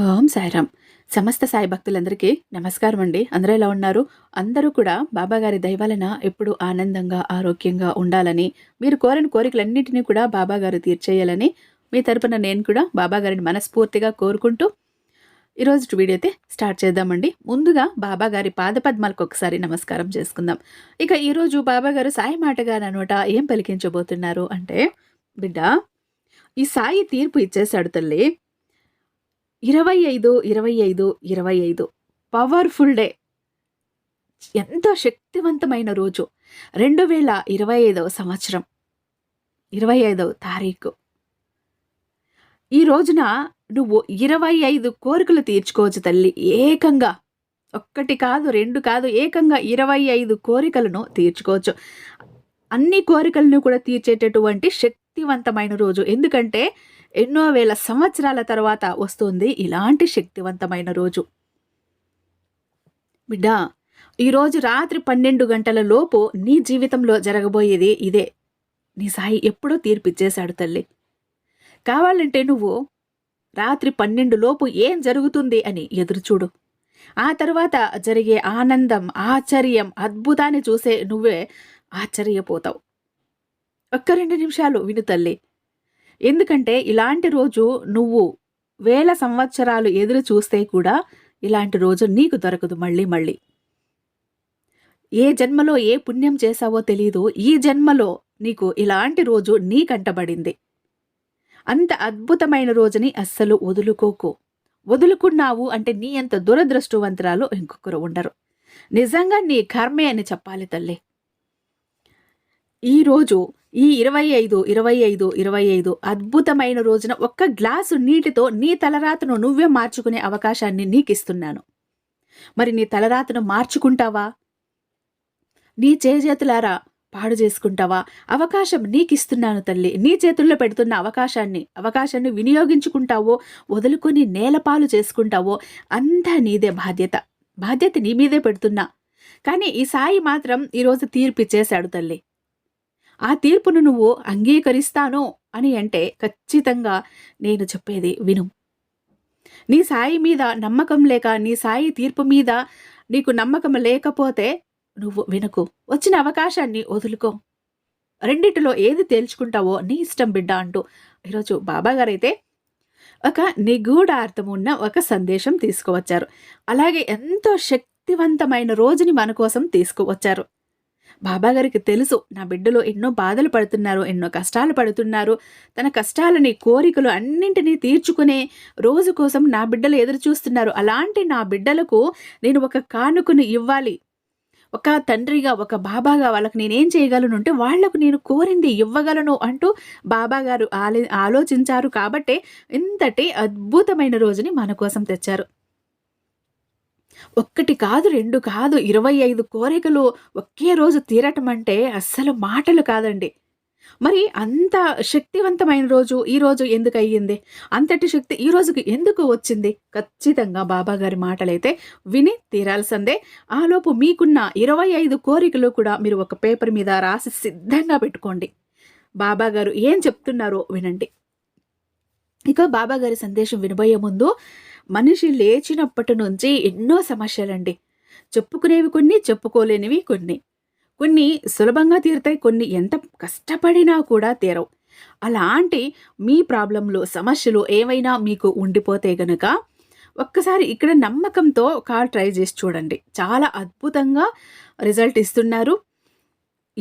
ఓం సాయిరామ్. సమస్త సాయి భక్తులందరికీ నమస్కారం అండి. అందరూ ఎలా ఉన్నారు? అందరూ కూడా బాబాగారి దయవలన ఎప్పుడు ఆనందంగా ఆరోగ్యంగా ఉండాలని మీరు కోరిన కోరికలన్నింటినీ కూడా బాబాగారు తీర్చేయాలని మీ తరపున నేను కూడా బాబాగారిని మనస్ఫూర్తిగా కోరుకుంటూ ఈరోజు వీడియో అయితే స్టార్ట్ చేద్దామండి. ముందుగా బాబాగారి పాదపద్మాలకు ఒకసారి నమస్కారం చేసుకుందాం. ఇక ఈరోజు బాబాగారు సాయి మాటగా అనమాట ఏం పలికించబోతున్నారు అంటే బిడ్డ ఈ సాయి తీర్పు ఇచ్చేసాడు తల్లి. ఇరవై ఐదు ఇరవై ఐదు ఇరవై ఐదు. Powerful day. ఎంతో శక్తివంతమైన రోజు. రెండు వేల ఇరవై ఐదవ సంవత్సరం. ఇరవై ఐదవ తారీఖు. ఈ రోజున నువ్వు ఇరవై ఐదు కోరికలు తీర్చుకోవచ్చు తల్లి. ఏకంగా. ఒక్కటి కాదు రెండు కాదు ఏకంగా ఇరవై ఐదు కోరికలను తీర్చుకోవచ్చు. అన్ని కోరికలను కూడా తీర్చేటటువంటి శక్తివంతమైన రోజు. ఎందుకంటే ఎన్నో వేల సంవత్సరాల తర్వాత వస్తుంది ఇలాంటి శక్తివంతమైన రోజు. బిడ్డ ఈరోజు రాత్రి పన్నెండు గంటల లోపు నీ జీవితంలో జరగబోయేది ఇదే. నీ సాయి ఎప్పుడో తీర్పిచ్చేశాడు తల్లి. కావాలంటే నువ్వు రాత్రి పన్నెండు లోపు ఏం జరుగుతుంది అని ఎదురుచూడు. ఆ తర్వాత జరిగే ఆనందం ఆశ్చర్యం అద్భుతాన్ని చూసే నువ్వే ఆశ్చర్యపోతావు. ఒక్క రెండు నిమిషాలు విను తల్లి. ఎందుకంటే ఇలాంటి రోజు నువ్వు వేల సంవత్సరాలు ఎదురు చూస్తే కూడా ఇలాంటి రోజు నీకు దొరకదు మళ్ళీ మళ్ళీ. ఏ జన్మలో ఏ పుణ్యం చేశావో తెలీదు. ఈ జన్మలో నీకు ఇలాంటి రోజు నీ కంటబడింది అంత అద్భుతమైన రోజుని అస్సలు వదులుకోకు. వదులుకున్నావు అంటే నీ అంత దురదృష్టవంతరాలు ఇంకొకరు ఉండరు. నిజంగా నీ కర్మే అని చెప్పాలి తల్లి. ఈరోజు ఈ ఇరవై ఐదు ఇరవై ఐదు ఇరవై ఐదు అద్భుతమైన రోజున ఒక్క గ్లాసు నీటితో నీ తలరాతను నువ్వే మార్చుకునే అవకాశాన్ని నీకిస్తున్నాను. మరి నీ తలరాతను మార్చుకుంటావా? నీ చేజేతులారా పాడు చేసుకుంటావా? అవకాశం నీకిస్తున్నాను తల్లి. నీ చేతుల్లో పెడుతున్న అవకాశాన్ని అవకాశాన్ని వినియోగించుకుంటావో వదులుకొని నేలపాలు చేసుకుంటావో అంతా నీదే బాధ్యత. బాధ్యత నీ మీదే పెడుతున్నా. కానీ ఈ సాయి మాత్రం ఈరోజు తీర్పిచ్చేశాడు తల్లి. ఆ తీర్పును నువ్వు అంగీకరిస్తాను అని అంటే ఖచ్చితంగా నేను చెప్పేది విను. నీ సాయి మీద నమ్మకం లేక నీ సాయి తీర్పు మీద నీకు నమ్మకం లేకపోతే నువ్వు వినకు. వచ్చిన అవకాశాన్ని వదులుకో. రెండిటిలో ఏది తేల్చుకుంటావో నీ ఇష్టం బిడ్డ అంటూ. ఈరోజు బాబాగారైతే ఒక నిగూఢ అర్థం ఉన్న ఒక సందేశం తీసుకువచ్చారు. అలాగే ఎంతో శక్తివంతమైన రోజుని మన కోసం తీసుకువచ్చారు. బాబాగారికి తెలుసు నా బిడ్డలు ఎన్నో బాధలు పడుతున్నారు ఎన్నో కష్టాలు పడుతున్నారు. తన కష్టాలని కోరికలు అన్నింటినీ తీర్చుకునే రోజు కోసం నా బిడ్డలు ఎదురు చూస్తున్నారు. అలాంటి నా బిడ్డలకు నేను ఒక కానుకను ఇవ్వాలి. ఒక తండ్రిగా ఒక బాబాగా వాళ్ళకి నేనేం చేయగలను అంటే వాళ్ళకు నేను కోరింది ఇవ్వగలను అంటూ బాబాగారు ఆలో ఆలోచించారు. కాబట్టే ఇంతటి అద్భుతమైన రోజుని మన కోసం తెచ్చారు. ఒక్కటి కాదు రెండు కాదు ఇరవై ఐదు కోరికలు ఒకే రోజు తీరటం అంటే అస్సలు మాటలు కాదండి. మరి అంత శక్తివంతమైన రోజు ఈ రోజు ఎందుకు అయ్యింది? అంతటి శక్తి ఈ రోజుకి ఎందుకు వచ్చింది? ఖచ్చితంగా బాబాగారి మాటలైతే విని తీరాల్సిందే. ఆలోపు మీకున్న ఇరవై ఐదు కోరికలు కూడా మీరు ఒక పేపర్ మీద రాసి సిద్ధంగా పెట్టుకోండి. బాబాగారు ఏం చెప్తున్నారో వినండి. ఇక బాబాగారి సందేశం వినబోయే ముందు మనిషి లేచినప్పటి నుంచి ఎన్నో సమస్యలండి. చెప్పుకునేవి కొన్ని చెప్పుకోలేనివి కొన్ని. కొన్ని సులభంగా తీరుతాయి కొన్ని ఎంత కష్టపడినా కూడా తీరవు. అలాంటి మీ ప్రాబ్లంలు సమస్యలు ఏవైనా మీకు ఉండిపోతే గనక ఒక్కసారి ఇక్కడ నమ్మకంతో కాల్ ట్రై చేసి చూడండి. చాలా అద్భుతంగా రిజల్ట్ ఇస్తున్నారు.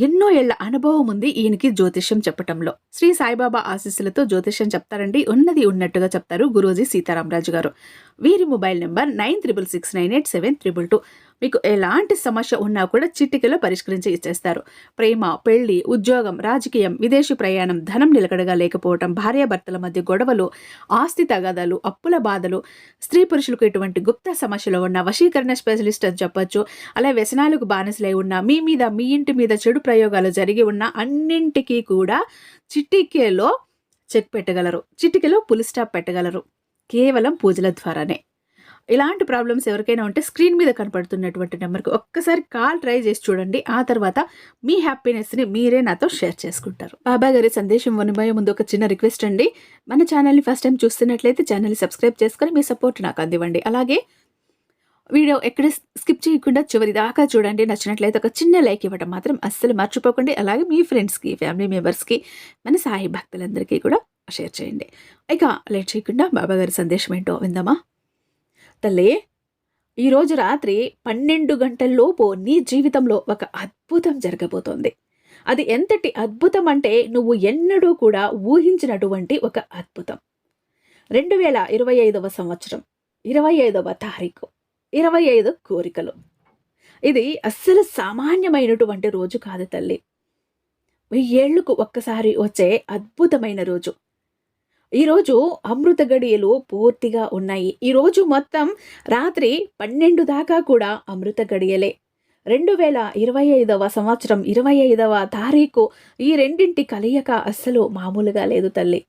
ఎన్నో ఏళ్ళ అనుభవం ఉంది ఈయనకి జ్యోతిష్యం చెప్పటంలో. శ్రీ సాయిబాబా ఆశీస్సులతో జ్యోతిష్యం చెప్తారండి. ఉన్నది ఉన్నట్టుగా చెప్తారు గురూజీ సీతారామరాజు గారు. వీరి mobile number nine triple six nine eight seven triple two. మీకు ఎలాంటి సమస్య ఉన్నా కూడా చిటికలో పరిష్కరించి ఇచ్చేస్తారు. ప్రేమ పెళ్ళి ఉద్యోగం రాజకీయం విదేశీ ప్రయాణం ధనం నిలకడగా లేకపోవటం భార్యాభర్తల మధ్య గొడవలు ఆస్తి తగాదాలు అప్పుల బాధలు స్త్రీ పురుషులకు ఎటువంటి గుప్త సమస్యలు ఉన్న వశీకరణ స్పెషలిస్ట్ అని చెప్పొచ్చు అలా వ్యసనాలకు బానిసలై ఉన్న మీ మీద మీ ఇంటి మీద చెడు ప్రయోగాలు జరిగి ఉన్న అన్నింటికీ కూడా చిటికేలో చెక్ పెట్టగలరు. చిటికెలో పులి స్టాప్ పెట్టగలరు. కేవలం పూజల ద్వారానే. ఇలాంటి ప్రాబ్లమ్స్ ఎవరికైనా ఉంటే స్క్రీన్ మీద కనపడుతున్నటువంటి నెంబర్కి ఒక్కసారి కాల్ ట్రై చేసి చూడండి. ఆ తర్వాత మీ హ్యాపీనెస్ని మీరే నాతో షేర్ చేసుకుంటారు. బాబా గారి సందేశం వనిపోయే ముందు ఒక చిన్న రిక్వెస్ట్ అండి. మన ఛానల్ని ఫస్ట్ టైం చూస్తున్నట్లయితే ఛానల్ని సబ్స్క్రైబ్ చేసుకొని మీ సపోర్ట్ నాకు అందివ్వండి. అలాగే వీడియో ఎక్కడ స్కిప్ చేయకుండా చివరి దాకా చూడండి. నచ్చినట్లయితే ఒక చిన్న లైక్ ఇవ్వడం మాత్రం అస్సలు మర్చిపోకండి. అలాగే మీ ఫ్రెండ్స్కి ఫ్యామిలీ మెంబర్స్కి మన సాయి భక్తులందరికీ కూడా షేర్ చేయండి. ఇక లేట్ చేయకుండా బాబాగారి సందేశం ఏంటో విందామా? తల్లి ఈరోజు రాత్రి పన్నెండు గంటల్లోపు నీ జీవితంలో ఒక అద్భుతం జరగబోతోంది. అది ఎంతటి అద్భుతం అంటే నువ్వు ఎన్నడూ కూడా ఊహించినటువంటి ఒక అద్భుతం. రెండు వేల ఇరవై ఐదవ సంవత్సరం ఇరవై ఐదవ తారీఖు ఇరవై ఐదు కోరికలు. ఇది అస్సలు సామాన్యమైనటువంటి రోజు కాదు తల్లి. వెయ్యేళ్ళకు ఒక్కసారి వచ్చే అద్భుతమైన రోజు. ఈరోజు అమృత గడియలు పూర్తిగా ఉన్నాయి. ఈరోజు మొత్తం రాత్రి పన్నెండు దాకా కూడా అమృత గడియలే. రెండు వేల ఇరవై ఐదవ సంవత్సరం ఇరవై ఐదవ తారీఖు ఈ రెండింటి కలయిక అస్సలు మామూలుగా లేదు తల్లి.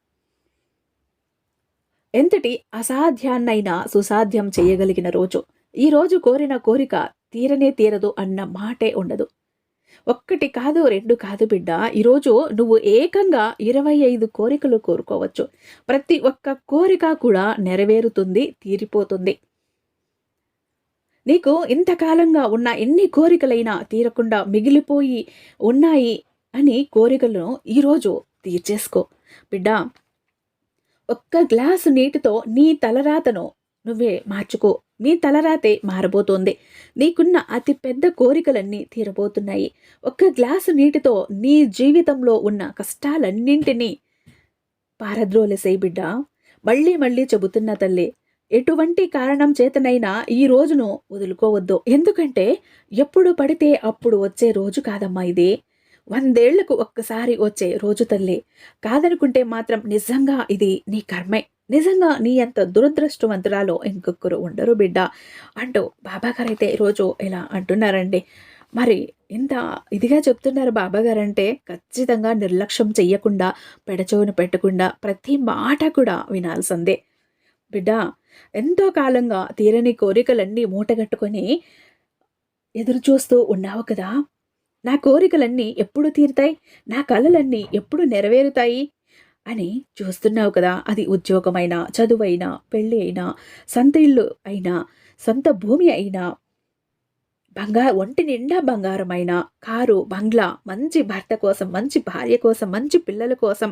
ఎంతటి అసాధ్యాన్నైనా సుసాధ్యం చేయగలిగిన రోజు. ఈరోజు కోరిన కోరిక తీరనే తీరదు అన్న మాటే ఉండదు. ఒక్కటి కాదు రెండు కాదు బిడ్డ. ఈరోజు నువ్వు ఏకంగా ఇరవై ఐదు కోరికలు కోరుకోవచ్చు. ప్రతి ఒక్క కోరిక కూడా నెరవేరుతుంది తీరిపోతుంది. నీకు ఇంతకాలంగా ఉన్న ఎన్ని కోరికలైనా తీరకుండా మిగిలిపోయి ఉన్నాయి అని కోరికలను ఈరోజు తీర్చేసుకో. బిడ్డ ఒక్క గ్లాసు నీటితో నీ తలరాతను నువ్వే మార్చుకో. నీ తలరాతే మారబోతోంది. నీకున్న అతి పెద్ద కోరికలన్నీ తీరబోతున్నాయి. ఒక్క గ్లాసు నీటితో నీ జీవితంలో ఉన్న కష్టాలన్నింటినీ పారద్రోలేసే బిడ్డ. మళ్ళీ మళ్ళీ చెబుతున్న తల్లి ఎటువంటి కారణం చేతనైనా ఈ రోజును వదులుకోవద్దు. ఎందుకంటే ఎప్పుడు పడితే అప్పుడు వచ్చే రోజు కాదమ్మా ఇది. వందేళ్ళకు ఒక్కసారి వచ్చే రోజు తల్లి. కాదనుకుంటే మాత్రం నిజంగా ఇది నీ కర్మే. నిజంగా నీ అంత దురదృష్టవంతురాలో ఇంకొకరు ఉండరు బిడ్డ. అంటూ బాబాగారు అయితే ఈరోజు ఇలా అంటున్నారండి. మరి ఇంత ఇదిగా చెప్తున్నారు బాబాగారు అంటే ఖచ్చితంగా నిర్లక్ష్యం చెయ్యకుండా పెడచోని పెట్టకుండా ప్రతి మాట కూడా వినాల్సిందే. బిడ్డ ఎంతో కాలంగా తీరని కోరికలన్నీ మూటగట్టుకొని ఎదురు చూస్తూ ఉన్నావు కదా. నా కోరికలన్నీ ఎప్పుడు తీరుతాయి? నా కళలన్నీ ఎప్పుడు నెరవేరుతాయి? అని చూస్తున్నావు కదా అది ఉద్యోగమైనా చదువైనా పెళ్ళి అయినా సొంత ఇల్లు అయినా సొంత భూమి అయినా బంగారు ఒంటి నిండా బంగారమైన కారు బంగ్లా మంచి భర్త కోసం మంచి భార్య కోసం మంచి పిల్లల కోసం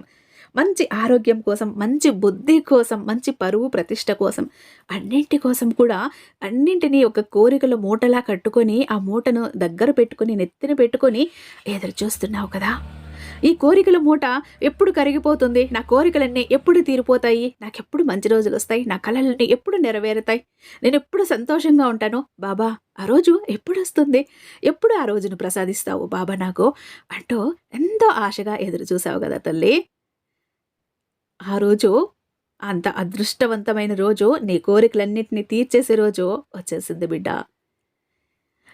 మంచి ఆరోగ్యం కోసం మంచి బుద్ధి కోసం మంచి పరువు ప్రతిష్ట కోసం అన్నింటి కోసం కూడా అన్నింటినీ ఒక కోరికల మూటలా కట్టుకొని ఆ మూటను దగ్గర పెట్టుకొని నెత్తిన పెట్టుకొని ఎదురు చూస్తున్నావు కదా. ఈ కోరికల మూట ఎప్పుడు కరిగిపోతుంది? నా కోరికలన్నీ ఎప్పుడు తీరిపోతాయి? నాకెప్పుడు మంచి రోజులు వస్తాయి? నా కళలన్నీ ఎప్పుడు నెరవేరుతాయి? నేను ఎప్పుడు సంతోషంగా ఉంటాను? బాబా ఆ రోజు ఎప్పుడు వస్తుంది ఎప్పుడు ఆ రోజును ప్రసాదిస్తావు? బాబా నాకు అంటూ ఎంతో ఆశగా ఎదురు చూసావు కదా తల్లి. ఆ రోజు అంత అదృష్టవంతమైన రోజు నీ కోరికలన్నింటినీ తీర్చేసే రోజు వచ్చేసింది బిడ్డ.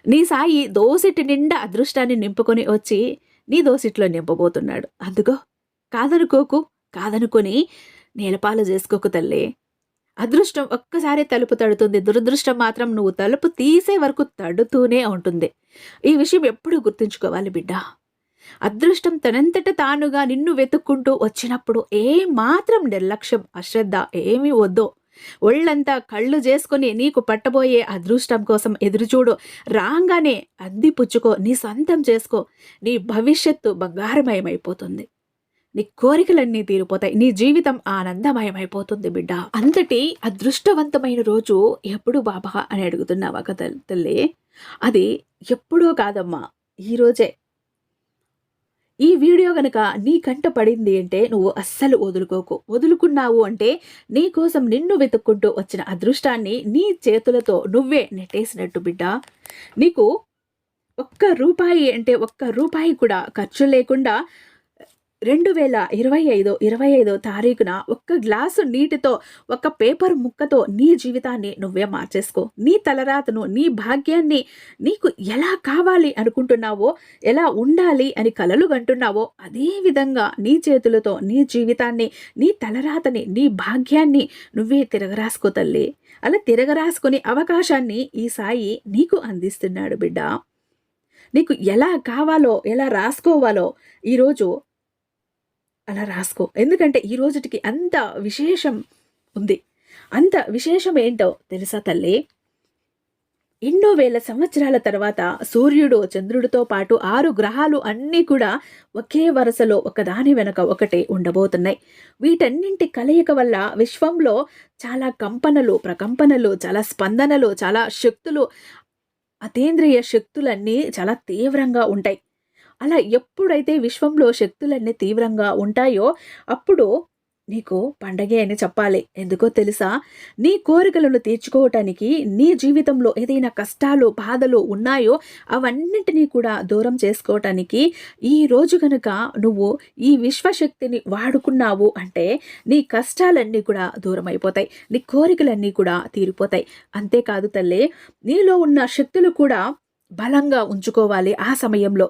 నీ సాయి దోసెట్టి నిండా అదృష్టాన్ని నింపుకొని వచ్చి నీ దోసిట్లో నింపబోతున్నాడు. అందుకో కాదనుకోకు కాదనుకొని నేలపాలు చేసుకోకు తల్లే. అదృష్టం ఒక్కసారి తలుపు తడుతుంది. దురదృష్టం మాత్రం నువ్వు తలుపు తీసే వరకు తడుతూనే ఉంటుంది. ఈ విషయం ఎప్పుడు గుర్తుంచుకోవాలి బిడ్డ. అదృష్టం తనంతట తానుగా నిన్ను వెతుక్కుంటూ వచ్చినప్పుడు ఏ మాత్రం నిర్లక్ష్యం అశ్రద్ధ ఏమీ వద్దో. ఒళ్ళంతా కళ్ళు చేసుకుని నీకు పట్టబోయే అదృష్టం కోసం ఎదురుచూడు. రాగానే అద్ది పుచ్చుకో నీ సొంతం చేసుకో. నీ భవిష్యత్తు బంగారమయమైపోతుంది. నీ కోరికలన్నీ తీరిపోతాయి. నీ జీవితం ఆనందమయమైపోతుంది బిడ్డ. అంతటి అదృష్టవంతమైన రోజు ఎప్పుడు బాబా అని అడుగుతున్నావా కదా తల్లి? అది ఎప్పుడో కాదమ్మా. ఈరోజే ఈ వీడియో గనక నీ కంట పడింది అంటే నువ్వు అస్సలు వదులుకోకు. వదులుకున్నావు అంటే నీ కోసం నిన్ను వెతుక్కుంటూ వచ్చిన అదృష్టాన్ని నీ చేతులతో నువ్వే నెట్టేసినట్టు బిడ్డ. నీకు ఒక్క రూపాయి అంటే ఒక్క రూపాయి కూడా ఖర్చు లేకుండా రెండు వేల ఇరవై ఐదు ఇరవై ఐదో తారీఖున ఒక్క గ్లాసు నీటితో ఒక పేపర్ ముక్కతో నీ జీవితాన్ని నువ్వే మార్చేసుకో. నీ తలరాతను నీ భాగ్యాన్ని నీకు ఎలా కావాలి అనుకుంటున్నావో ఎలా ఉండాలి అని కలలు కంటున్నావో అదే విధంగా నీ చేతులతో నీ జీవితాన్ని నీ తలరాతని నీ భాగ్యాన్ని నువ్వే తిరగరాసుకో తల్లి. అలా తిరగరాసుకునే అవకాశాన్ని ఈ సాయి నీకు అందిస్తున్నాడు బిడ్డ. నీకు ఎలా కావాలో ఎలా రాసుకోవాలో ఈరోజు అలా రాసుకో. ఎందుకంటే ఈ రోజుటికి అంత విశేషం ఉంది. అంత విశేషం ఏంటో తెలుసా తల్లి? ఎన్నో వేల సంవత్సరాల తర్వాత సూర్యుడు చంద్రుడితో పాటు ఆరు గ్రహాలు అన్నీ కూడా ఒకే వరుసలో ఒకదాని వెనక ఒకటి ఉండబోతున్నాయి. వీటన్నింటి కలయిక వల్ల విశ్వంలో చాలా కంపనలు ప్రకంపనలు చాలా స్పందనలు చాలా శక్తులు అతీంద్రియ శక్తులన్నీ చాలా తీవ్రంగా ఉంటాయి. అలా ఎప్పుడైతే విశ్వంలో శక్తులన్నీ తీవ్రంగా ఉంటాయో అప్పుడు నీకు పండగే అని చెప్పాలి. ఎందుకో తెలుసా? నీ కోరికలను తీర్చుకోవటానికి నీ జీవితంలో ఏదైనా కష్టాలు బాధలు ఉన్నాయో అవన్నింటినీ కూడా దూరం చేసుకోవటానికి ఈ రోజు కనుక నువ్వు ఈ విశ్వశక్తిని వాడుకున్నావు అంటే నీ కష్టాలన్నీ కూడా దూరం అయిపోతాయి నీ కోరికలన్నీ కూడా తీరిపోతాయి. అంతేకాదు తల్లి నీలో ఉన్న శక్తులు కూడా బలంగా ఉంచుకోవాలి ఆ సమయంలో.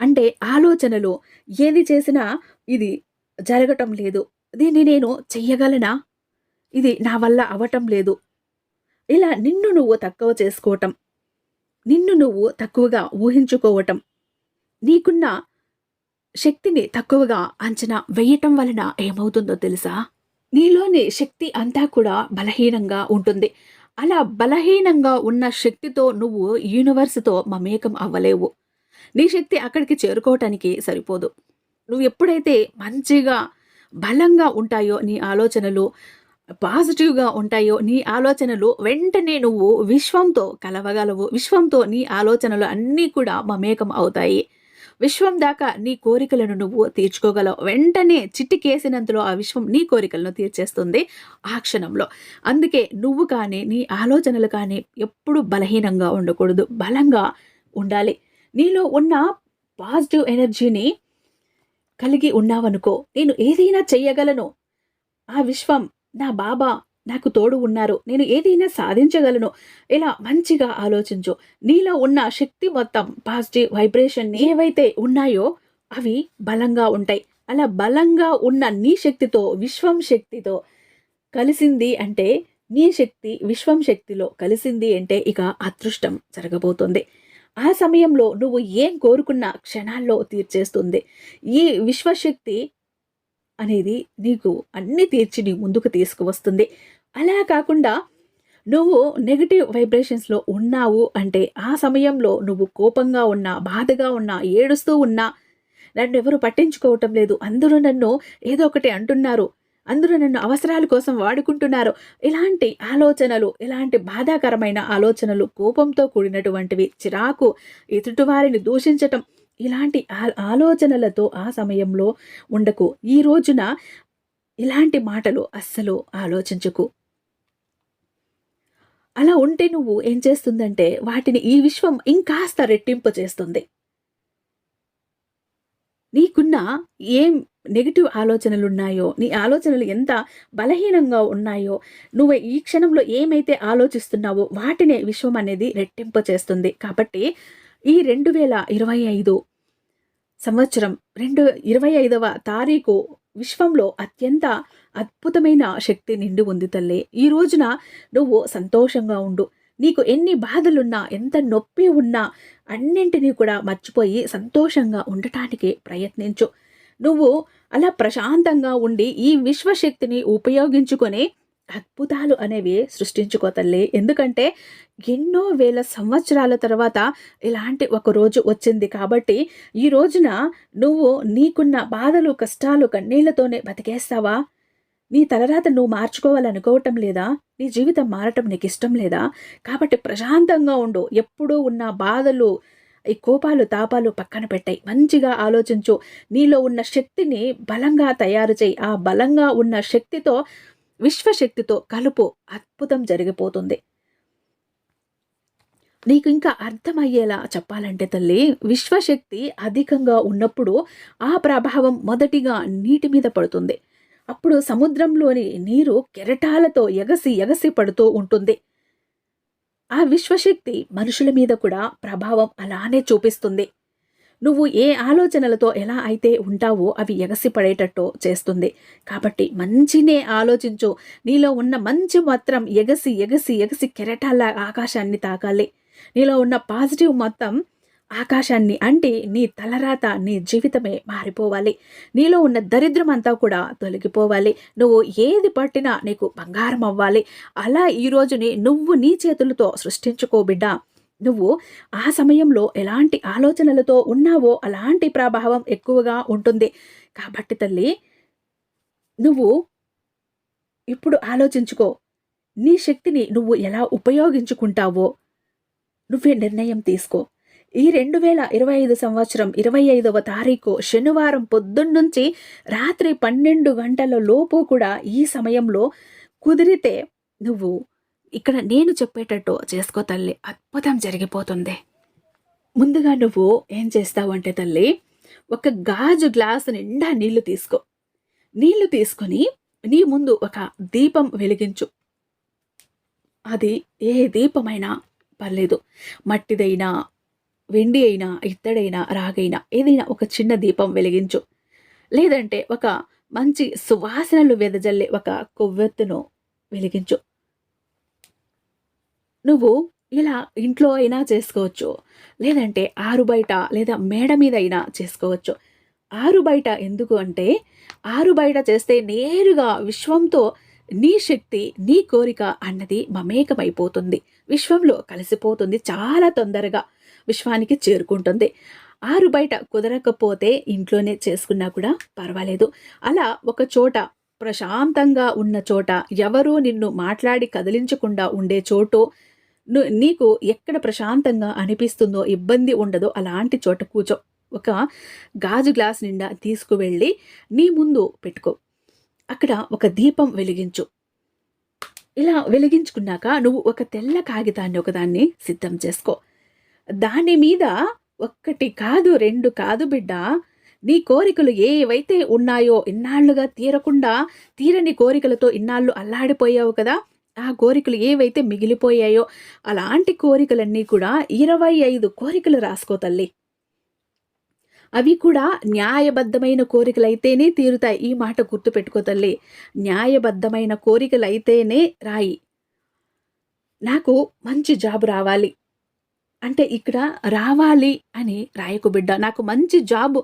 అంటే ఆలోచనలు ఏది చేసినా ఇది జరగటం లేదు. దీన్ని నేను చెయ్యగలనా? ఇది నా వల్ల అవటం లేదు. ఇలా నిన్ను నువ్వు తక్కువ చేసుకోవటం నిన్ను నువ్వు తక్కువగా ఊహించుకోవటం నీకున్న శక్తిని తక్కువగా అంచనా వేయటం వలన ఏమవుతుందో తెలుసా? నీలోని శక్తి అంతా కూడా బలహీనంగా ఉంటుంది. అలా బలహీనంగా ఉన్న శక్తితో నువ్వు యూనివర్స్తో మమేకం అవ్వలేవు. నీ శక్తి అక్కడికి చేరుకోవటానికి సరిపోదు. నువ్వు ఎప్పుడైతే మంచిగా బలంగా ఉంటాయో నీ ఆలోచనలు పాజిటివ్గా ఉంటాయో నీ ఆలోచనలు వెంటనే నువ్వు విశ్వంతో కలవగలవు. విశ్వంతో నీ ఆలోచనలు అన్నీ కూడా మమేకం అవుతాయి. విశ్వం దాకా నీ కోరికలను నువ్వు తీర్చుకోగలవు. వెంటనే చిట్టికేసినంతలో ఆ విశ్వం నీ కోరికలను తీర్చేస్తుంది ఆ క్షణంలో. అందుకే నువ్వు కానీ నీ ఆలోచనలు కానీ ఎప్పుడు బలహీనంగా ఉండకూడదు. బలంగా ఉండాలి. నీలో ఉన్న పాజిటివ్ ఎనర్జీని కలిగి ఉన్నావనుకో నేను ఏదైనా చెయ్యగలను. ఆ విశ్వం నా బాబా నాకు తోడు ఉన్నారు. నేను ఏదైనా సాధించగలను. ఇలా మంచిగా ఆలోచించు. నీలో ఉన్న శక్తి మొత్తం పాజిటివ్ వైబ్రేషన్ ఏవైతే ఉన్నాయో అవి బలంగా ఉంటాయి. అలా బలంగా ఉన్న నీ శక్తితో విశ్వం శక్తితో కలిసింది అంటే నీ శక్తి విశ్వం శక్తిలో కలిసింది అంటే ఇక అదృష్టం జరగబోతుంది. ఆ సమయంలో నువ్వు ఏం కోరుకున్న క్షణాల్లో తీర్చేస్తుంది. ఈ విశ్వశక్తి అనేది నీకు అన్ని తీర్చి నీ ముందుకు తీసుకువస్తుంది. అలా కాకుండా నువ్వు నెగిటివ్ వైబ్రేషన్స్లో ఉన్నావు అంటే ఆ సమయంలో నువ్వు కోపంగా ఉన్నా బాధగా ఉన్నా ఏడుస్తూ ఉన్నా నన్ను ఎవరు పట్టించుకోవటం లేదు. అందరూ నన్ను ఏదో ఒకటి అంటున్నారు. అందరూ నన్ను అవసరాల కోసం వాడుకుంటున్నారు. ఇలాంటి ఆలోచనలు ఇలాంటి బాధాకరమైన ఆలోచనలు కోపంతో కూడినటువంటివి చిరాకు ఎదుటివారిని దూషించటం ఇలాంటి ఆలోచనలతో ఆ సమయంలో ఉండకు. ఈ రోజున ఇలాంటి మాటలు అస్సలు ఆలోచించకు. అలా ఉంటే నువ్వు ఏం చేస్తుందంటే వాటిని ఈ విశ్వం ఇంకాస్త రెట్టింపు చేస్తుంది. నీకున్న ఏం నెగిటివ్ ఆలోచనలు ఉన్నాయో నీ ఆలోచనలు ఎంత బలహీనంగా ఉన్నాయో నువ్వు ఈ క్షణంలో ఏమైతే ఆలోచిస్తున్నావో వాటినే విశ్వం అనేది రెట్టింపు చేస్తుంది. కాబట్టి ఈ రెండు వేల ఇరవై ఐదు సంవత్సరం రెండు ఇరవై ఐదవ తారీఖు విశ్వంలో అత్యంత అద్భుతమైన శక్తి నిండి ఉంది తల్లి. ఈ రోజున నువ్వు సంతోషంగా ఉండు. నీకు ఎన్ని బాధలున్నా ఎంత నొప్పి ఉన్నా అన్నింటినీ కూడా మర్చిపోయి సంతోషంగా ఉండటానికి ప్రయత్నించు. నువ్వు అలా ప్రశాంతంగా ఉండి ఈ విశ్వశక్తిని ఉపయోగించుకొని అద్భుతాలు అనేవి సృష్టించుకో తల్లి. ఎందుకంటే ఎన్నో వేల సంవత్సరాల తర్వాత ఇలాంటి ఒక రోజు వచ్చింది కాబట్టి ఈ రోజున నువ్వు నీకున్న బాధలు కష్టాలు కన్నీళ్ళతోనే బతికేస్తావా? నీ తలరాత నువ్వు మార్చుకోవాలనుకోవటం లేదా? నీ జీవితం మారటం నీకు ఇష్టం లేదా? కాబట్టి ప్రశాంతంగా ఉండు. ఎప్పుడూ ఉన్న బాధలు ఈ కోపాలు తాపాలు పక్కన పెట్టాయి. మంచిగా ఆలోచించు. నీలో ఉన్న శక్తిని బలంగా తయారు చేయి. ఆ బలంగా ఉన్న శక్తితో విశ్వశక్తితో కలుపు అద్భుతం జరిగిపోతుంది. నీకు ఇంకా అర్థమయ్యేలా చెప్పాలంటే తల్లి విశ్వశక్తి అధికంగా ఉన్నప్పుడు ఆ ప్రభావం మొదటిగా నీటి మీద పడుతుంది. అప్పుడు సముద్రంలోని నీరు కెరటాలతో ఎగసి ఎగసి పడుతూ ఉంటుంది. ఆ విశ్వశక్తి మనుషుల మీద కూడా ప్రభావం అలానే చూపిస్తుంది. నువ్వు ఏ ఆలోచనలతో ఎలా అయితే ఉంటావో అవి ఎగసి పడేటట్టు చేస్తుంది. కాబట్టి మంచినే ఆలోచించు. నీలో ఉన్న మంచి మాత్రం ఎగసి ఎగసి ఎగసి కెరటాల ఆకాశాన్ని తాకాలి. నీలో ఉన్న పాజిటివ్ మొత్తం ఆకాశాన్ని అంటే నీ తలరాత నీ జీవితమే మారిపోవాలి. నీలో ఉన్న దరిద్రం అంతా కూడా తొలగిపోవాలి. నువ్వు ఏది పట్టినా నీకు బంగారం అవ్వాలి. అలా ఈ రోజుని నువ్వు నీ చేతులతో సృష్టించుకో బిడ్డ. నువ్వు ఆ సమయంలో ఎలాంటి ఆలోచనలతో ఉన్నావో అలాంటి ప్రభావం ఎక్కువగా ఉంటుంది. కాబట్టి తల్లి నువ్వు ఇప్పుడు ఆలోచించుకో. నీ శక్తిని నువ్వు ఎలా ఉపయోగించుకుంటావో నువ్వే నిర్ణయం తీసుకో. ఈ రెండు వేల ఇరవై ఐదు సంవత్సరం ఇరవై ఐదవ తారీఖు శనివారం పొద్దున్నుంచి రాత్రి పన్నెండు గంటల లోపు కూడా ఈ సమయంలో కుదిరితే నువ్వు ఇక్కడ నేను చెప్పేటట్టు చేసుకో తల్లి. అద్భుతం జరిగిపోతుంది. ముందుగా నువ్వు ఏం చేస్తావు అంటే తల్లి ఒక గాజు గ్లాసు నిండా నీళ్ళు తీసుకో. నీళ్ళు తీసుకొని నీ ముందు ఒక దీపం వెలిగించు. అది ఏ దీపమైనా పర్లేదు. మట్టిదైనా వెండి అయినా ఇత్తడైనా రాగైనా ఏదైనా ఒక చిన్న దీపం వెలిగించు. లేదంటే ఒక మంచి సువాసనలు వెదజల్లే ఒక కొవ్వెత్తును వెలిగించు. నువ్వు ఇలా ఇంట్లో అయినా చేసుకోవచ్చు. లేదంటే ఆరు బయట లేదా మేడ మీద అయినా చేసుకోవచ్చు. ఆరు బయట ఎందుకు అంటే ఆరు బయట చేస్తే నేరుగా విశ్వంతో నీ శక్తి నీ కోరిక అన్నది మమేకమైపోతుంది. విశ్వంలో కలిసిపోతుంది చాలా తొందరగా. విశ్వానికి చేరుకుంటుంది. ఆరు బయట కుదరకపోతే ఇంట్లోనే చేసుకున్నా కూడా పర్వాలేదు. అలా ఒక చోట ప్రశాంతంగా ఉన్న చోట ఎవరూ నిన్ను మాట్లాడి కదిలించకుండా ఉండే చోటు నీకు ఎక్కడ ప్రశాంతంగా అనిపిస్తుందో ఇబ్బంది ఉండదో అలాంటి చోట కూర్చో. ఒక గాజు గ్లాస్ నిండా తీసుకువెళ్ళి నీ ముందు పెట్టుకో. అక్కడ ఒక దీపం వెలిగించు. ఇలా వెలిగించుకున్నాక నువ్వు ఒక తెల్ల కాగితాన్ని ఒకదాన్ని సిద్ధం చేసుకో. దాని మీద ఒక్కటి కాదు రెండు కాదు బిడ్డ. నీ కోరికలు ఏవైతే ఉన్నాయో ఇన్నాళ్ళుగా తీరకుండా తీరని కోరికలతో ఇన్నాళ్ళు అల్లాడిపోయావు కదా ఆ కోరికలు ఏవైతే మిగిలిపోయాయో అలాంటి కోరికలన్నీ కూడా ఇరవై ఐదు కోరికలు రాసుకో తల్లి. అవి కూడా న్యాయబద్ధమైన కోరికలైతేనే తీరుతాయి. ఈ మాట గుర్తుపెట్టుకో తల్లి. న్యాయబద్ధమైన కోరికలైతేనే రాయి. నాకు మంచి జాబ్ రావాలి. అంటే ఇక్కడ రావాలి అని రాయకు బిడ్డ. నాకు మంచి జాబ్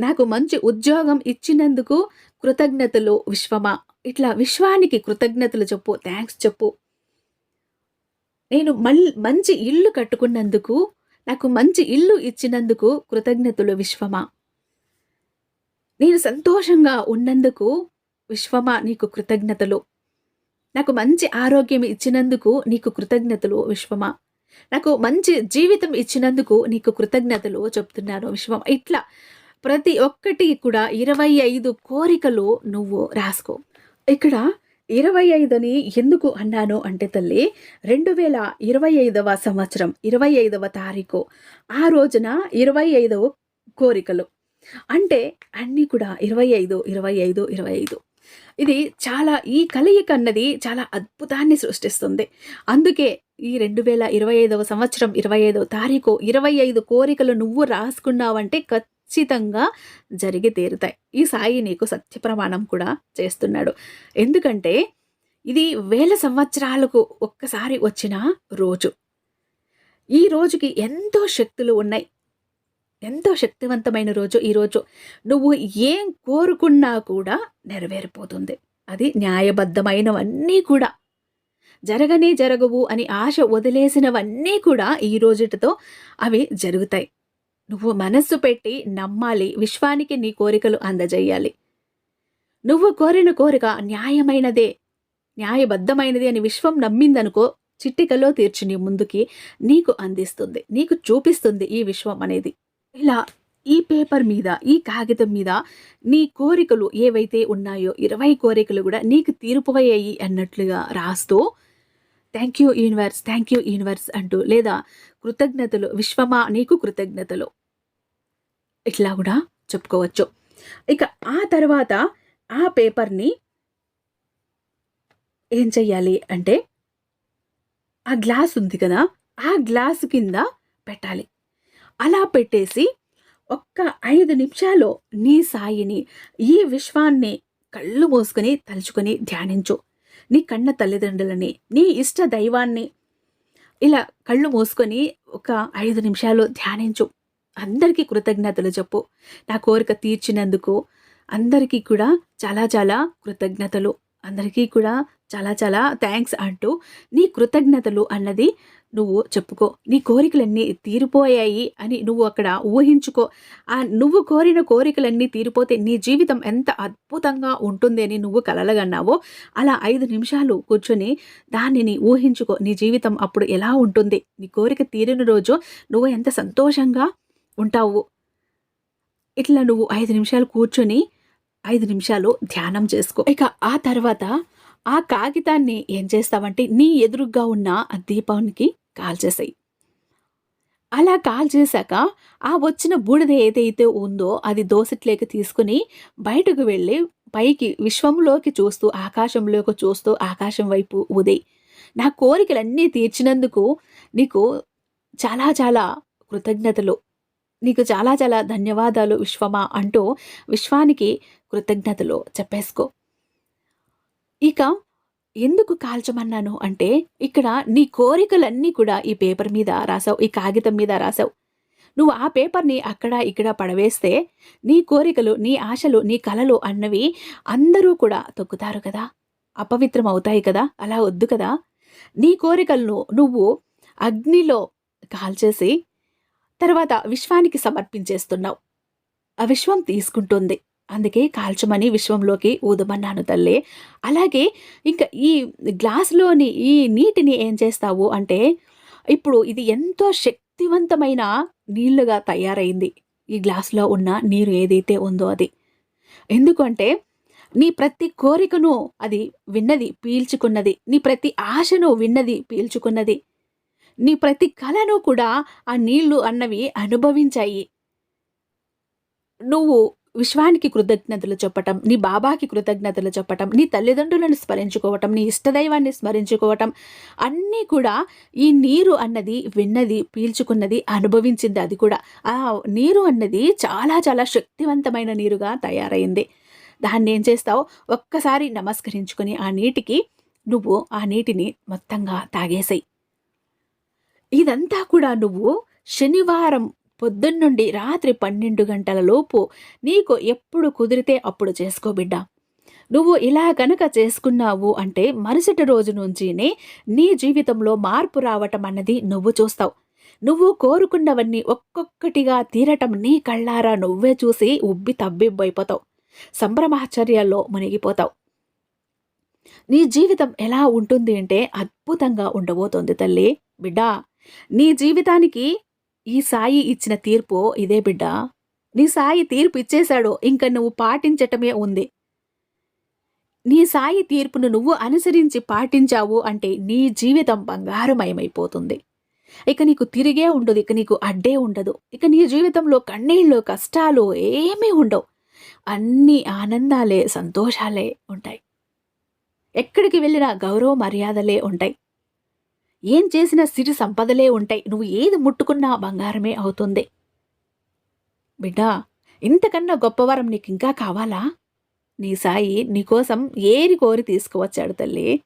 నాకు మంచి ఉద్యోగం ఇచ్చినందుకు కృతజ్ఞతలు విశ్వమా. ఇట్లా విశ్వానికి కృతజ్ఞతలు చెప్పు థ్యాంక్స్ చెప్పు. నేను మళ్ళీ మంచి ఇల్లు కట్టుకున్నందుకు నాకు మంచి ఇల్లు ఇచ్చినందుకు కృతజ్ఞతలు విశ్వమా. నేను సంతోషంగా ఉన్నందుకు విశ్వమా నీకు కృతజ్ఞతలు. నాకు మంచి ఆరోగ్యం ఇచ్చినందుకు నీకు కృతజ్ఞతలు విశ్వమా. నాకు మంచి జీవితం ఇచ్చినందుకు నీకు కృతజ్ఞతలు చెప్తున్నాను విశ్వం. ఇట్లా ప్రతి ఒక్కటి కూడా ఇరవై ఐదు కోరికలు నువ్వు రాసుకో. ఇక్కడ ఇరవై ఐదని ఎందుకు అన్నాను అంటే తల్లి రెండు వేల ఇరవై ఐదవ సంవత్సరం ఇరవై ఐదవ తారీఖు ఆ రోజున ఇరవై ఐదవ కోరికలు. అంటే అన్నీ కూడా ఇరవై ఐదు ఇరవై ఐదు ఇరవై ఐదు. ఇది చాలా ఈ కలయిక అన్నది చాలా అద్భుతాన్ని సృష్టిస్తుంది. అందుకే ఈ రెండు వేల ఇరవై ఐదవ సంవత్సరం ఇరవై ఐదవ తారీఖు ఇరవై ఐదు కోరికలు నువ్వు రాసుకున్నావంటే ఖచ్చితంగా జరిగి తీరుతాయి. ఈ సాయి నీకు సత్య ప్రమాణం కూడా చేస్తున్నాడు. ఎందుకంటే ఇది వేల సంవత్సరాలకు ఒక్కసారి వచ్చిన రోజు. ఈ రోజుకి ఎంతో శక్తులు ఉన్నాయి. ఎంతో శక్తివంతమైన రోజు ఈరోజు నువ్వు ఏం కోరుకున్నా కూడా నెరవేరిపోతుంది. అది న్యాయబద్ధమైనవన్నీ కూడా. జరగనే జరగవు అని ఆశ వదిలేసినవన్నీ కూడా ఈ రోజుటితో అవి జరుగుతాయి. నువ్వు మనస్సు పెట్టి నమ్మాలి విశ్వానికి నీ కోరికలు అందజేయాలి. నువ్వు కోరిన కోరిక న్యాయమైనదే న్యాయబద్ధమైనది అని విశ్వం నమ్మిందనుకో చిట్టికలో తీర్చి నీ ముందుకి నీకు అందిస్తుంది నీకు చూపిస్తుంది ఈ విశ్వం అనేది. ఇలా ఈ పేపర్ మీద ఈ కాగితం మీద నీ కోరికలు ఏవైతే ఉన్నాయో ఇరవై కోరికలు కూడా నీకు తీర్పువయ్యాయి అన్నట్లుగా రాస్తూ thank you universe thank you universe అంటూ లేదా కృతజ్ఞతలు విశ్వమా నీకు కృతజ్ఞతలు. ఇట్లా కూడా చెప్పుకోవచ్చు. ఇక ఆ తర్వాత ఆ పేపర్ని ఏం చెయ్యాలి అంటే ఆ గ్లాస్ ఉంది కదా ఆ గ్లాస్ కింద పెట్టాలి. అలా పెట్టేసి ఒక్క ఐదు నిమిషాలు నీ సాయిని ఈ విశ్వాన్ని కళ్ళు మూసుకొని తలుచుకొని ధ్యానించు. నీ కన్న తల్లిదండ్రులని నీ ఇష్ట దైవాన్ని ఇలా కళ్ళు మూసుకొని ఒక ఐదు నిమిషాలు ధ్యానించు. అందరికీ కృతజ్ఞతలు చెప్పు. నా కోరిక తీర్చినందుకు అందరికీ కూడా చాలా చాలా కృతజ్ఞతలు. అందరికీ కూడా చాలా చాలా థ్యాంక్స్ అంటూ నీ కృతజ్ఞతలు అన్నది నువ్వు చెప్పుకో. నీ కోరికలన్నీ తీరిపోయాయి అని నువ్వు అక్కడ ఊహించుకో. ఆ నువ్వు కోరిన కోరికలన్నీ తీరిపోతే నీ జీవితం ఎంత అద్భుతంగా ఉంటుంది అని నువ్వు కలలగన్నావో అలా ఐదు నిమిషాలు కూర్చొని దానిని ఊహించుకో. నీ జీవితం అప్పుడు ఎలా ఉంటుంది? నీ కోరిక తీరిన రోజు నువ్వు ఎంత సంతోషంగా ఉంటావు? ఇట్లా నువ్వు ఐదు నిమిషాలు కూర్చొని ఐదు నిమిషాలు ధ్యానం చేసుకో. ఇక ఆ తర్వాత ఆ కాగితాన్ని ఏం చేస్తావంటే నీ ఎదురుగా ఉన్న ఆ దీపానికి కాల్చేసాయి అలా కాల్ చేశాక ఆ వచ్చిన బూడిద ఏదైతే ఉందో అది దోసట్లేక తీసుకుని బయటకు వెళ్ళి పైకి విశ్వంలోకి చూస్తూ ఆకాశంలోకి చూస్తూ ఆకాశం వైపు ఉదయ్ నా కోరికలన్నీ తీర్చినందుకు నీకు చాలా చాలా కృతజ్ఞతలు. నీకు చాలా చాలా ధన్యవాదాలు విశ్వమా అంటూ విశ్వానికి కృతజ్ఞతలు చెప్పేసుకో. ఇక ఎందుకు కాల్చమన్నాను అంటే ఇక్కడ నీ కోరికలన్నీ కూడా ఈ పేపర్ మీద రాసావు ఈ కాగితం మీద రాసావు. నువ్వు ఆ పేపర్ని అక్కడ ఇక్కడ పడవేస్తే నీ కోరికలు నీ ఆశలు నీ కలలు అన్నవి అందరూ కూడా తొక్కుతారు కదా. అపవిత్రం అవుతాయి కదా అలా వద్దు కదా. నీ కోరికలను నువ్వు అగ్నిలో కాల్చేసి తర్వాత విశ్వానికి సమర్పించేస్తున్నావు. ఆ విశ్వం తీసుకుంటుంది. అందుకే కాల్చమని విశ్వంలోకి ఊదమన్నాను తల్లి. అలాగే ఇంకా ఈ గ్లాస్లోని ఈ నీటిని ఏం చేస్తావు అంటే ఇప్పుడు ఇది ఎంతో శక్తివంతమైన నీళ్ళుగా తయారైంది. ఈ గ్లాసులో ఉన్న నీరు ఏదైతే ఉందో అది. ఎందుకంటే నీ ప్రతి కోరికను అది విన్నది పీల్చుకున్నది. నీ ప్రతి ఆశను విన్నది పీల్చుకున్నది. నీ ప్రతి కళను కూడా ఆ నీళ్ళు అన్నవి అనుభవించాయి. నువ్వు విశ్వానికి కృతజ్ఞతలు చెప్పటం నీ బాబాకి కృతజ్ఞతలు చెప్పటం నీ తల్లిదండ్రులను స్మరించుకోవటం నీ ఇష్టదైవాన్ని స్మరించుకోవటం అన్నీ కూడా ఈ నీరు అన్నది విన్నది పీల్చుకున్నది అనుభవించింది అది కూడా. ఆ నీరు అన్నది చాలా చాలా శక్తివంతమైన నీరుగా తయారైంది. దాన్ని ఏం చేస్తావు? ఒక్కసారి నమస్కరించుకొని ఆ నీటికి నువ్వు ఆ నీటిని మొత్తంగా తాగేసాయి. ఇదంతా కూడా నువ్వు శనివారం పొద్దున్నుండి రాత్రి పన్నెండు గంటల లోపు నీకు ఎప్పుడు కుదిరితే అప్పుడు చేసుకో బిడ్డ. నువ్వు ఇలా గనక చేసుకున్నావు అంటే మరుసటి రోజు నుంచినే నీ జీవితంలో మార్పు రావటం అన్నది నువ్వు చూస్తావు. నువ్వు కోరుకున్నవన్నీ ఒక్కొక్కటిగా తీరటం నీ కళ్ళారా నువ్వే చూసి ఉబ్బి తబ్బిబ్బైపోతావు. సంభ్రమాశ్చర్యాల్లో మునిగిపోతావు. నీ జీవితం ఎలా ఉంటుంది అంటే అద్భుతంగా ఉండబోతోంది తల్లి. బిడ్డా నీ జీవితానికి ఈ సాయి ఇచ్చిన తీర్పు ఇదే బిడ్డ. నీ సాయి తీర్పు ఇచ్చేశాడు ఇంక నువ్వు పాటించటమే ఉంది. నీ సాయి తీర్పును నువ్వు అనుసరించి పాటించావు అంటే నీ జీవితం బంగారమయమైపోతుంది. ఇక నీకు తిరిగే ఉండదు ఇక నీకు అడ్డే ఉండదు. ఇక నీ జీవితంలో కన్నీళ్ళు కష్టాలు ఏమీ ఉండవు. అన్ని ఆనందాలే సంతోషాలే ఉంటాయి. ఎక్కడికి వెళ్ళినా గౌరవ మర్యాదలే ఉంటాయి. ఏం చేసినా సిరి సంపదలే ఉంటాయి. నువ్వు ఏది ముట్టుకున్నా బంగారమే అవుతుంది. బిడ్డా ఇంతకన్నా గొప్పవరం నీకు ఇంకా కావాలా? నీ సాయి నీకోసం ఏరి కోరి తీసుకువచ్చాడు తల్లి.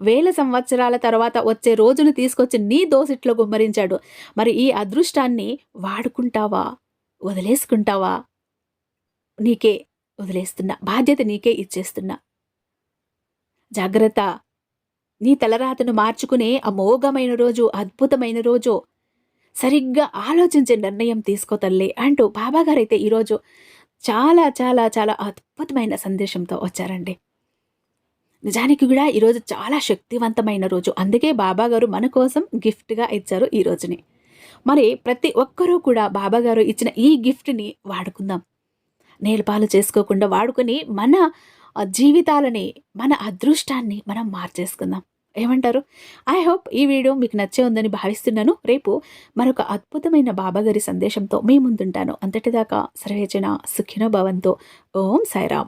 వేల సంవత్సరాల తర్వాత వచ్చే రోజును తీసుకొచ్చి నీ దోసిట్లో గుమ్మరించాడు. మరి ఈ అదృష్టాన్ని వాడుకుంటావా? వదిలేసుకుంటావా? నీకే వదిలేస్తున్నా. బాధ్యత నీకే ఇచ్చేస్తున్నా. జాగ్రత్త. నీ తలరాతను మార్చుకునే అమోఘమైన రోజు అద్భుతమైన రోజు. సరిగ్గా ఆలోచించే నిర్ణయం తీసుకో తల్లి అంటూ బాబాగారైతే ఈరోజు చాలా చాలా చాలా అద్భుతమైన సందేశంతో వచ్చారండి. నిజానికి కూడా ఈరోజు చాలా శక్తివంతమైన రోజు. అందుకే బాబాగారు మన కోసం గిఫ్ట్గా ఇచ్చారు ఈ రోజుని. మరి ప్రతి ఒక్కరూ కూడా బాబాగారు ఇచ్చిన ఈ గిఫ్ట్ని వాడుకుందాం. నేలపాలు చేసుకోకుండా వాడుకొని మన జీవితాలని మన అదృష్టాన్ని మనం మార్చేసుకుందాం. ఏమంటారు? ఐ హోప్ ఈ వీడియో మీకు నచ్చే ఉందని భావిస్తున్నాను. రేపు మరొక అద్భుతమైన బాబాగారి సందేశంతో మీ ముందుంటాను. అంతటిదాకా సర్వేజన సుఖినో భవంతో. ఓం సాయిరామ్.